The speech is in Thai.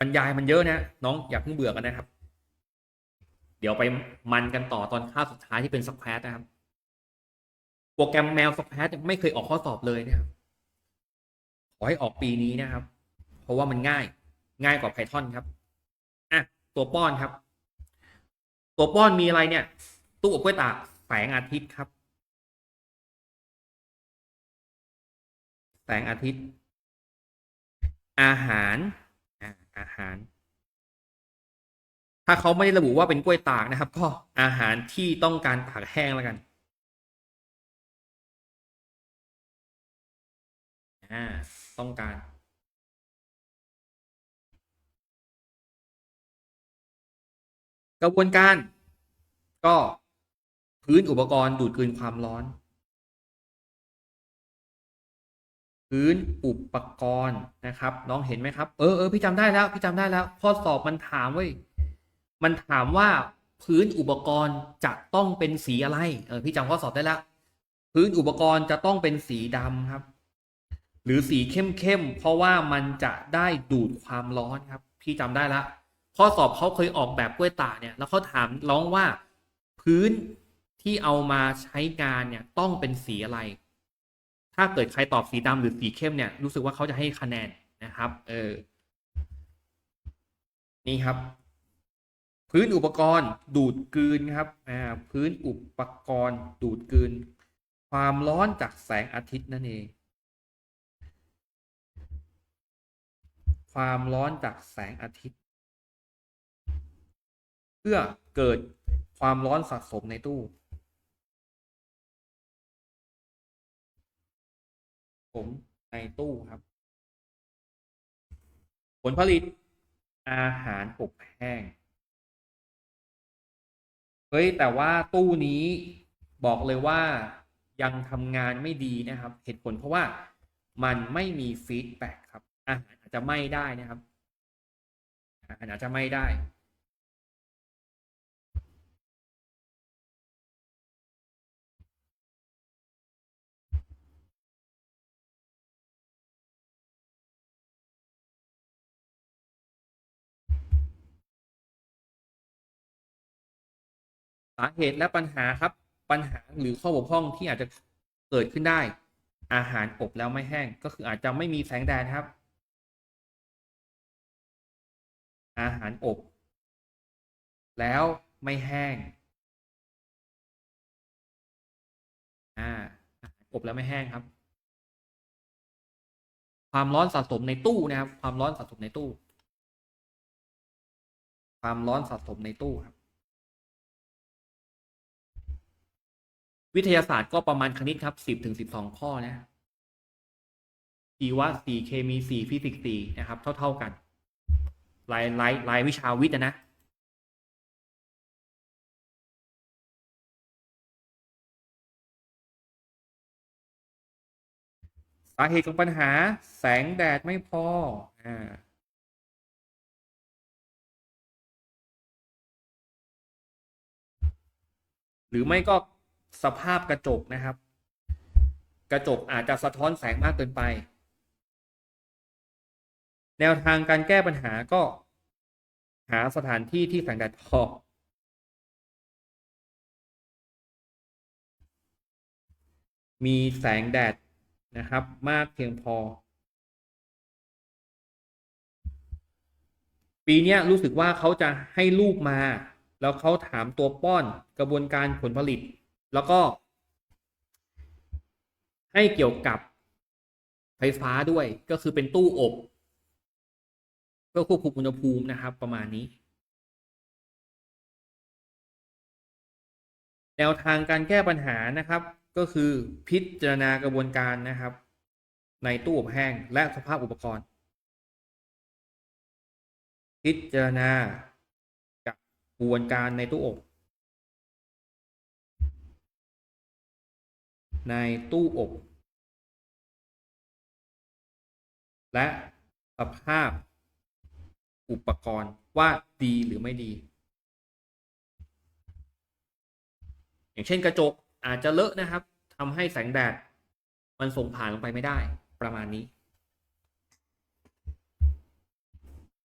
บรรยายมันเยอะนะน้องอย่าเพิ่งเบื่อกันนะครับ เดี๋ยวไปมันกันต่อตอนคาบสุดท้ายที่เป็นสแควร์นะครับ โปรแกรมแมวสแควร์ไม่เคยออกข้อสอบเลยนะครับ ขอให้ออกปีนี้นะครับ เพราะว่ามันง่าย ง่ายกว่า Python ครับอะตัวป้อนครับ ตัวป้อนมีอะไรเนี่ย ตู้อบกล้วยตากแสงอาทิตย์ครับ แสงอาทิตย์ อาหาร อ่าอาหาร ถ้าเขาไม่ได้ระบุว่าเป็นกล้วยตากนะครับ ก็อาหารที่ต้องการตากแห้งแล้วกันอ่าต้องการกระบวนการ ก็พื้นอุปกรณ์ดูดกลืนความร้อน พื้นอุปกรณ์นะครับน้องเห็นไหมครับ เออเออพี่จำได้แล้วพี่จำได้แล้ว ข้อสอบมันถามเว้มันถามว่าพื้นอุปกรณ์จะต้องเป็นสีอะไร เออพี่จำข้อสอบได้แล้วพื้นอุปกรณ์จะต้องเป็นสีดำครับ หรือสีเข้มๆเพราะว่ามันจะได้ดูดความร้อนครับ พี่จำได้แล้วข้อสอบเขาเคยออกแบบกล้วยตาเนี่ย แล้วเขาถามร้องว่าพื้นที่เอามาใช้งานเนี่ยต้องเป็นสีอะไร ถ้าเกิดใครตอบสีดำหรือสีเข้มเนี่ยรู้สึกว่าเขาจะให้คะแนนนะครับ เออ นี่ครับ พื้นอุปกรณ์ดูดกลืนครับ อ่า พื้นอุปกรณ์ดูดกลืน ความร้อนจากแสงอาทิตย์นั่นเอง ความร้อนจากแสงอาทิตย์ เพื่อเกิดความร้อนสะสมในตู้ ผมในตู้ครับ ผลผลิตอาหารอบแห้ง เฮ้ย แต่ว่าตู้นี้บอกเลยว่ายังทำงานไม่ดีนะครับ เหตุผลเพราะว่ามันไม่มีฟีดแบ็กครับ อาหารอาจจะไม่ได้นะครับ อาหารอาจจะไม่ได้าเหตุและปัญหาครับปัญหาหรือข้อบกพร่องที่อาจจะเกิดขึ้นได้ อาหารอบแล้วไม่แห้ง ก็คืออาจจะไม่มีแสงแดดครับ อาหารอบ แล้วไม่แห้งอ่าอาหารอบแล้วไม่แห้งครับ ความร้อนสะสมในตู้นะครับ ความร้อนสะสมในตู้ ความร้อนสะสมในตู้ครับ วิทยาศาสตร์ก็ประมาณคณิตครับสิบถึงสิบสองข้อนะชีวะสี่เคมีสี่ฟิสิกส์สี่นะครับ เท่า ๆกันรายรายรายวิชาวิทย์นะสาเหตุของปัญหาแสงแดดไม่พออ่าหรือไม่ก็ สภาพกระจกนะครับ กระจกอาจจะสะท้อนแสงมากเกินไป แนวทางการแก้ปัญหาก็ หาสถานที่ที่แสงแดดพอมีแสงแดดนะครับ มากเพียงพอ ปีนี้รู้สึกว่าเขาจะให้ลูกมา แล้วเขาถามตัวป้อนกระบวนการผลผลิต แล้วก็ ให้เกี่ยวกับไฟฟ้าด้วยก็คือเป็นตู้อบเพื่อควบคุมอุณหภูมินะครับ ประมาณนี้ แนวทางการแก้ปัญหานะครับ ก็คือพิจารณากระบวนการนะครับ ในตู้อบแห้งและสภาพอุปกรณ์ พิจารณากับกระบวนการในตู้อบ ในตู้อบ และสภาพอุปกรณ์ว่าดีหรือไม่ดี อย่างเช่นกระจกอาจจะเลอะนะครับทำให้แสงแดดมันส่งผ่านลงไปไม่ได้ประมาณนี้